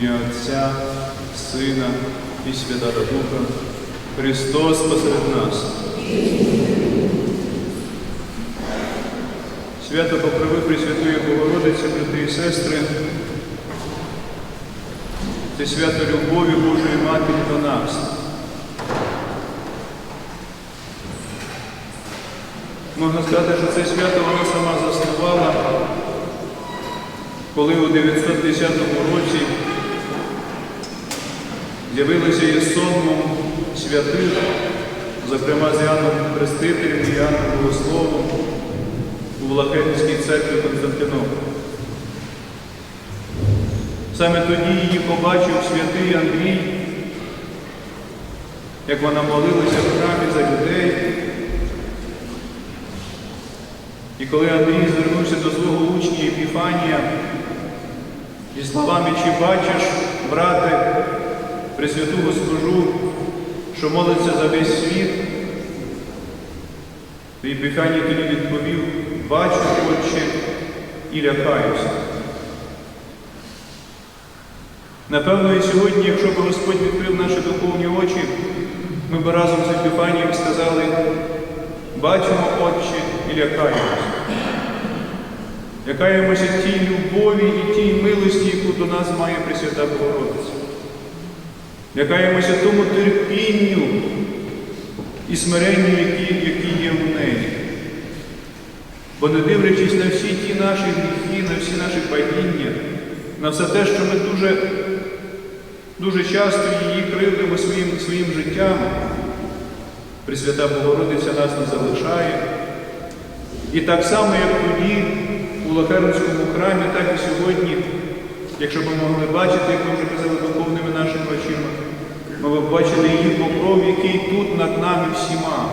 ім'я Отця, Сина і Святого Духа. Христос посеред нас. Свято покрови Пресвятої Богородиці, брати і сестри. Це свято любові Божої Матері до нас. Можна сказати, що це свято вона сама заснувала, коли у 910 році з'явилися її сонмом святих, зокрема з Іоанном Хрестителем і Іоанном Богословом у Влахетинській церкві Константинополя. Саме тоді її побачив святий Андрій, як вона молилася в храмі за людей. І коли Андрій звернувся до свого учня Епіфанія зі словами, чи бачиш, брате, Пресвяту Госпожу, що молиться за весь світ, то Епіфаній тоді відповів, бачу, Отче, і лякаюся. Напевно, і сьогодні, якщо б Господь відкрив наші духовні очі, ми б разом з Епіфанієм сказали, бачимо, Отче, і лякаємося. Лякаємося тій любові і тій милості, яку до нас має Пресвята Богородиця. Лякаємося тому терпінню і смиренню, які, які є в неї. Бо не дивлячись на всі ті наші гріхи, на всі наші падіння, на все те, що ми дуже, дуже часто її кривдимо своїм, своїм життям, Пресвята Богородиця нас не залишає. І так само, як тоді у Лахернському храмі, так і сьогодні, якщо ми могли бачити, як ми вже казали духовними нашими очима, ми б бачили її покров, який тут над нами всіма.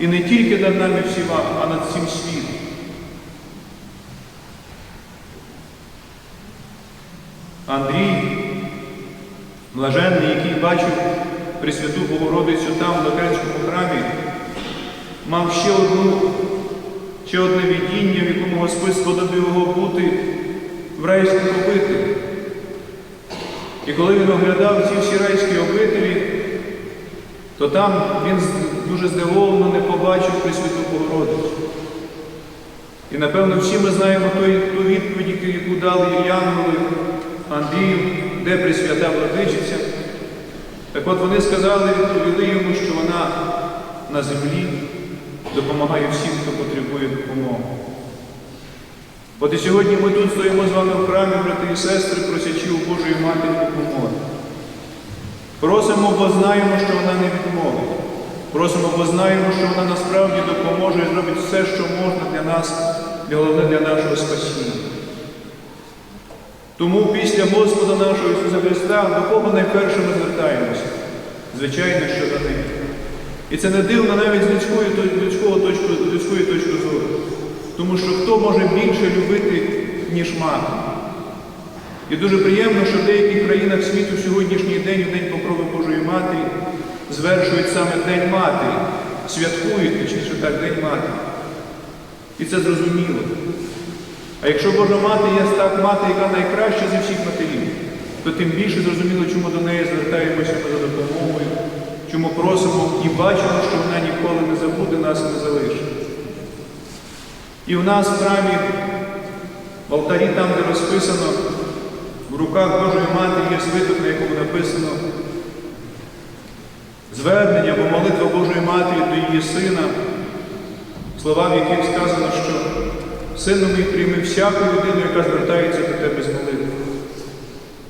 І не тільки над нами всіма, а над всім світом. Андрій, блаженний, який бачив Пресвяту Богородицю там, в Лакарському храмі, мав ще одну, ще одне видіння, в якому Господь сподобив його бути в райській обителі. І коли він оглядав ці всі райські обителі, то там він дуже здивовано не побачив Пресвяту Богородицю. І напевно всі ми знаємо той, ту відповідь, яку дали Янголи Андрію, де Пресвята Владичиця. Так от вони сказали, відповіли йому, що вона на землі допомагає всім, хто потребує допомоги. От і сьогодні ми тут стоїмо з вами в храмі, брати і сестри, просячи у Божої Матері допомоги. Просимо, бо знаємо, що вона не відмовить. Просимо, бо знаємо, що вона насправді допоможе і зробить все, що можна для нас, і головне для нашого спасіння. Тому після Господа нашого Ісуса Христа до кого найперше ми звертаємося? Звичайно, що до неї. І це не дивно навіть з людської, людського точки, людської точки зору. Тому що хто може більше любити, ніж мати? І дуже приємно, що в деяких країнах світу сьогоднішній день, у День Покрови Божої Матері, звершують саме День Матері, святкують, точніше так, День Матері. І це зрозуміло. А якщо Божа мати є так мати, яка найкраща зі всіх матерів, то тим більше зрозуміло, чому до неї звертаємося за допомогою, чому просимо і бачимо, що вона ніколи не забуде нас і не залишить. І в нас в храмі, в алтарі, там, де розписано, в руках Божої Матері є свиток, на якому написано звернення або молитва Божої Матері до її сина, слова, в яких сказано, що сину мій прийми всяку людину, яка звертається до тебе з молитви.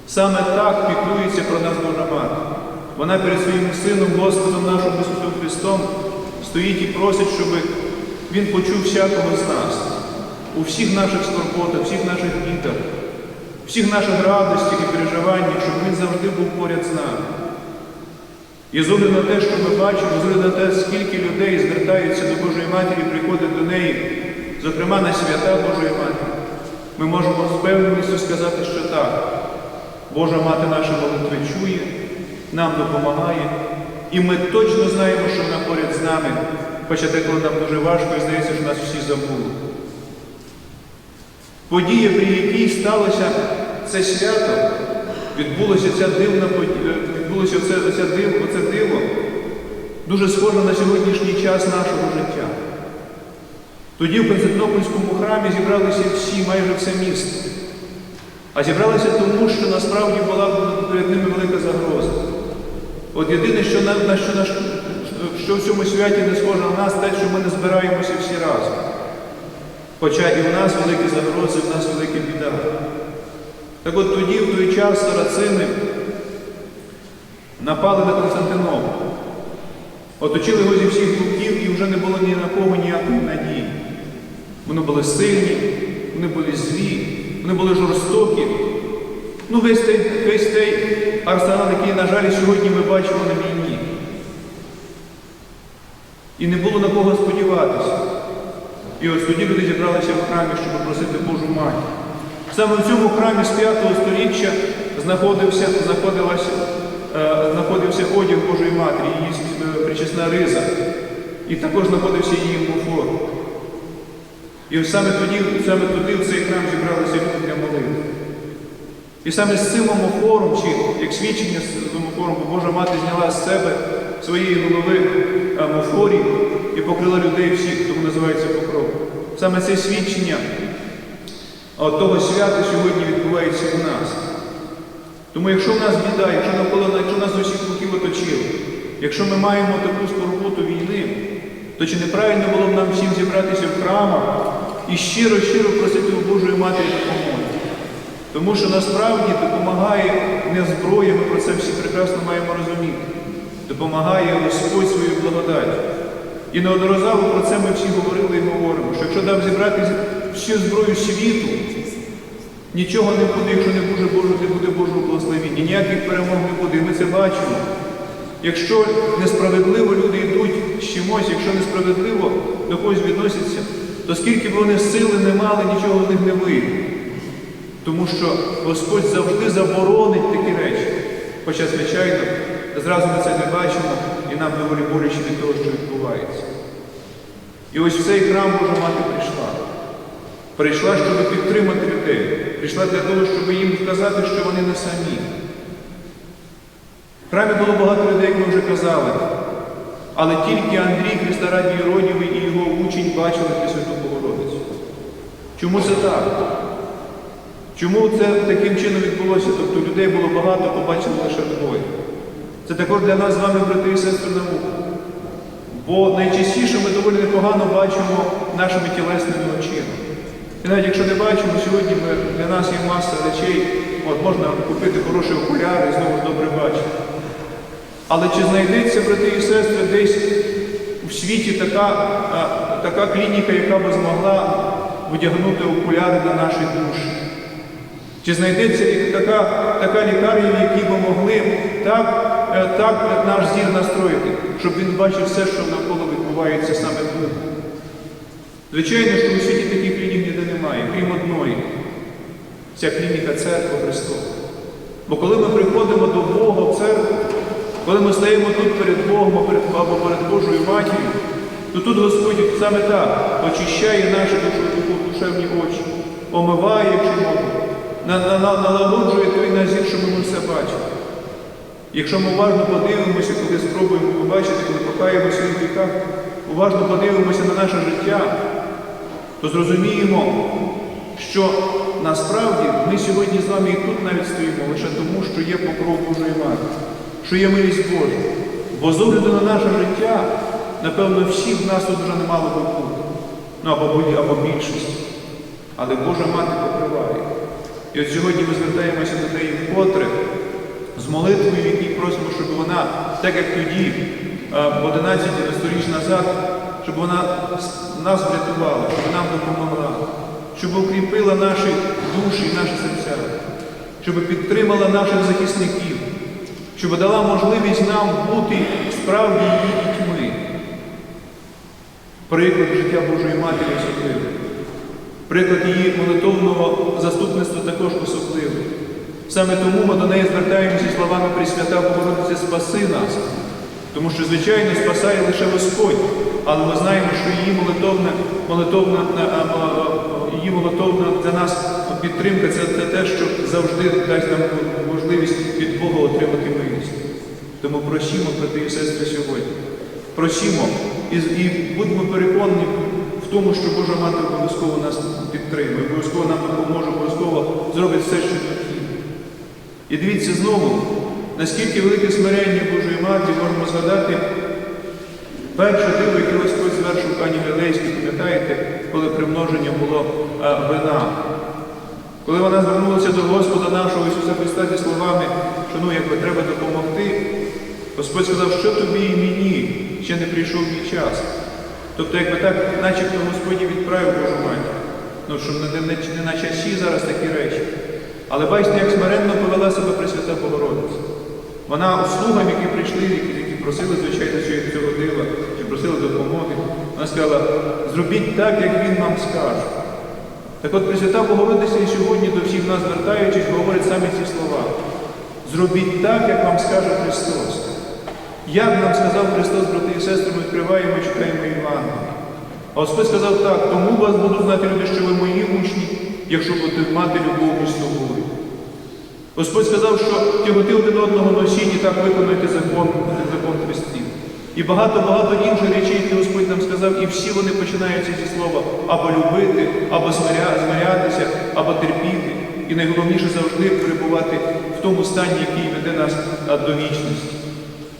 Саме так піклується про нас Божа Мати. Вона перед своїм сином, Господом нашим Ісусом Христом, стоїть і просить, щоб Він почув всякого з нас, у всіх наших скорботах, всіх наших бідах, всіх наших радостях і переживаннях, щоб Він завжди був поряд з нами. І з на те, що ми бачимо, з на те, скільки людей звертаються до Божої Матері, приходять до неї, зокрема на свята Божої Матері, ми можемо з певністю сказати, що так, Божа Мати наші молитви чує, нам допомагає, і ми точно знаємо, що вона поряд з нами, хоча деколи нам дуже важко і здається, що нас всі забули. Подія, при якій сталося це свято, відбулося ця дивна відбулося оце, оце диво, оце диво, дуже схоже на сьогоднішній час нашого життя. Тоді в Константинопольському храмі зібралися всі, майже все місто. А зібралися тому, що насправді була перед ними велика загроза. От єдине, що на, на що, на, що- в цьому святі не схоже на нас, те, що ми не збираємося всі разом. Хоча і в нас великі загрози, в нас велика біда. Так от тоді, в той час, сарацини напали на Константинополь, оточили його зі всіх боків і вже не було ні на кого ніякої надії. Вони були сильні, вони були злі, вони були жорстокі. Ну, весь той, весь той арсенал, який, на жаль, сьогодні ми бачимо на війні. І не було на кого сподіватися. І ось тоді люди зібралися в храмі, щоб просити Божу матір. Саме в цьому храмі з 5 століття знаходився, е, знаходився одяг Божої Матері, її е, причесна риза. І також знаходився її муфор. І саме тоді, саме туди, в цей храм зібралися люди для молитви. І саме з цим омофором, чи як свідчення з омофором, Божа мати зняла з себе своєї голови амофорі і покрила людей всіх, тому називається покров. Саме це свідчення того свята сьогодні відбувається у нас. Тому якщо в нас біда, якщо навколо якщо нас з усіх боків оточили, якщо ми маємо таку скорботу війни, то чи неправильно було б нам всім зібратися в храмах і щиро-щиро просити у Божої Матері допомоги? Тому що насправді допомагає не зброя, ми про це всі прекрасно маємо розуміти. Допомагає Господь свою благодать. І неодноразово про це ми всі говорили і говоримо, що якщо дав зібрати всю зброю світу, нічого не буде, якщо не буде Божого, не буде Божого благословіння, ніяких перемог не буде. І ми це бачимо. Якщо несправедливо люди йдуть з чимось, якщо несправедливо до когось відносяться, то скільки б вони сили не мали, нічого з них не вийде. Тому що Господь завжди заборонить такі речі. Хоча, звичайно, зразу ми це не бачимо, і нам доволі боляче від того, що відбувається. І ось в цей храм Божа мати прийшла. Прийшла, щоб підтримати людей. Прийшла для того, щоб їм вказати, що вони не самі. В храмі було багато людей, як ми вже казали. Але тільки Андрій Христа Єродівий і його учень бачили Пресвяту Богородицю. Чому це так? Чому це таким чином відбулося? Тобто людей було багато, побачили лише двоє. Це також для нас з вами, брати і сестри, наука. Бо найчастіше ми доволі непогано бачимо нашими тілесними очима. І навіть якщо не бачимо, сьогодні ми, для нас є маса речей, от можна купити хороші окуляри і знову добре бачити. Але чи знайдеться, брати і сестри, десь у світі така, а, така клініка, яка би змогла вдягнути окуляри для наших душ? Чи знайдеться така, така лікарня, які би могли так, так наш зір настроїти, щоб він бачив все, що навколо відбувається саме тут? Звичайно, що у світі таких клінік ніде немає, крім одної. Ця клініка Церква Христова. Бо коли ми приходимо до Бога в церкву, коли ми стаємо тут перед Богом або перед, Божою матір'ю, то тут Господь саме так очищає наші душевні очі, омиває, якщо можна, на- на- на- налагоджує той назір, щоб ми все бачили. Якщо ми уважно подивимося, коли спробуємо побачити, коли покаємо в віках, уважно подивимося на наше життя, то зрозуміємо, що насправді ми сьогодні з вами і тут навіть стоїмо лише тому, що є покров Божої Матері, що є милість Божа. Бо з огляду на наше життя, напевно, всі в нас тут вже не мало би бути. Ну або, або більшість. Але Божа Мати покриває. І от сьогодні ми звертаємося до неї вкотре з молитвою, якій просимо, щоб вона, так як тоді, е, 11 сторіч назад, щоб вона нас врятувала, щоб нам допомогла, щоб укріпила наші душі і наші серця, щоб підтримала наших захисників, щоб дала можливість нам бути справді її дітьми. Приклад життя Божої Матері особливий. Приклад її молитовного заступництва також особливий. Саме тому ми до неї звертаємося словами Пресвята Богородиці, спаси нас. Тому що, звичайно, спасає лише Господь. але ми знаємо, що її молитовна, молитовна, а, а, а, її молитовна для нас підтримка це, те, що завжди дасть нам можливість від Бога отримати милість. Тому просімо, брати і сестри, сьогодні. Просімо і, і будемо переконані в тому, що Божа Мати обов'язково нас підтримує, обов'язково нам допоможе, обов'язково зробить все, що. І дивіться знову, наскільки велике смирення Божої Матері можемо згадати перше диво, яке Господь звершив в Кані Галилейській, пам'ятаєте, коли примноження було а, вина. Коли вона звернулася до Господа нашого Ісуса Христа зі словами, що ну, якби треба допомогти, Господь сказав, що тобі і мені, ще не прийшов мій час. Тобто, якби так, начебто Господь відправив Божу матір. Ну, що не, не, не на часі зараз такі речі. Але бачите, як смиренно повела себе Пресвята Богородиця. Вона слугам, які прийшли, які, просили, звичайно, цього, цього дива, чи просили допомоги, вона сказала, зробіть так, як він вам скаже. Так от Пресвята Богородиця і сьогодні до всіх нас звертаючись, говорить саме ці слова. Зробіть так, як вам скаже Христос. Як нам сказав Христос, брати і сестри, ми відкриваємо і читаємо Івана. А Господь сказав так, тому вас будуть знати люди, що ви мої учні, якщо будете мати любов між собою. Господь сказав, що тяготи один одного носінні, так виконуйте закон, закон Христів. І багато-багато інших речей, які Господь нам сказав, і всі вони починаються зі слова або любити, або змиря- змирятися, або терпіти. І найголовніше завжди перебувати в тому стані, який веде нас до вічності.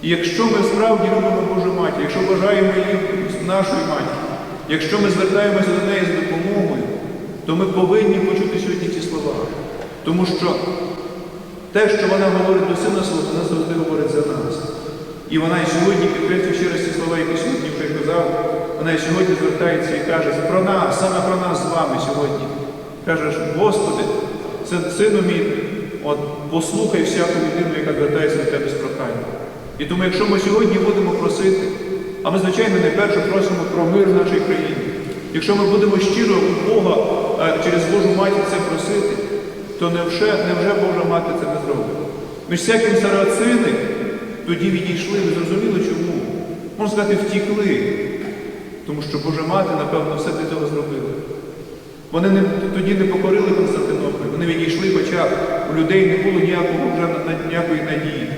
І якщо ми справді любимо Божу матір, якщо вважаємо її нашою матір'ю, якщо ми звертаємося до неї з то ми повинні почути сьогодні ці слова. Тому що те, що вона говорить до сина свого, вона завжди говорить за нас. І вона і сьогодні підкреслює ще раз ці слова, які сьогодні вже казав, вона і сьогодні звертається і каже про нас, саме про нас з вами сьогодні. Каже, Господи, це сину мій, от послухай всяку людину, яка звертається до тебе з проханням. І тому, якщо ми сьогодні будемо просити, а ми, звичайно, найперше просимо про мир в нашій країні. Якщо ми будемо щиро у Бога через Божу матір це просити, то невже, невже Божа мати це не зробить? Ми ж всяким сарацини тоді відійшли, ви зрозуміли чому? Можна сказати, втікли. Тому що Божа мати, напевно, все для цього зробила. Вони не, тоді не покорили Константинополь, вони відійшли, хоча у людей не було ніякого вже ніякої надії.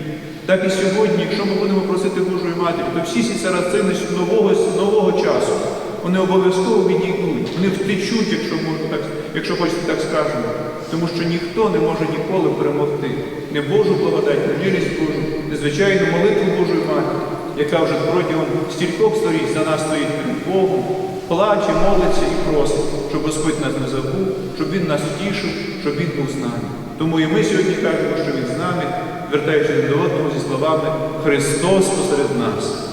Так і сьогодні, якщо ми будемо просити Божої Матері, то всі ці сарацини нового, нового часу, вони обов'язково відійдуть, вони втечуть, якщо можна так, якщо хочете так скажемо. Тому що ніхто не може ніколи перемогти. Не Божу благодать, не милість Божу, незвичайну молитву Божої Матері, яка вже протягом стількох століть за нас стоїть перед Богом, плаче, молиться і просить, щоб Господь нас не забув, щоб Він нас втішив, щоб Він був з нами. Тому і ми сьогодні кажемо, що Він з нами, звертаючись до одного зі словами Христос посеред нас.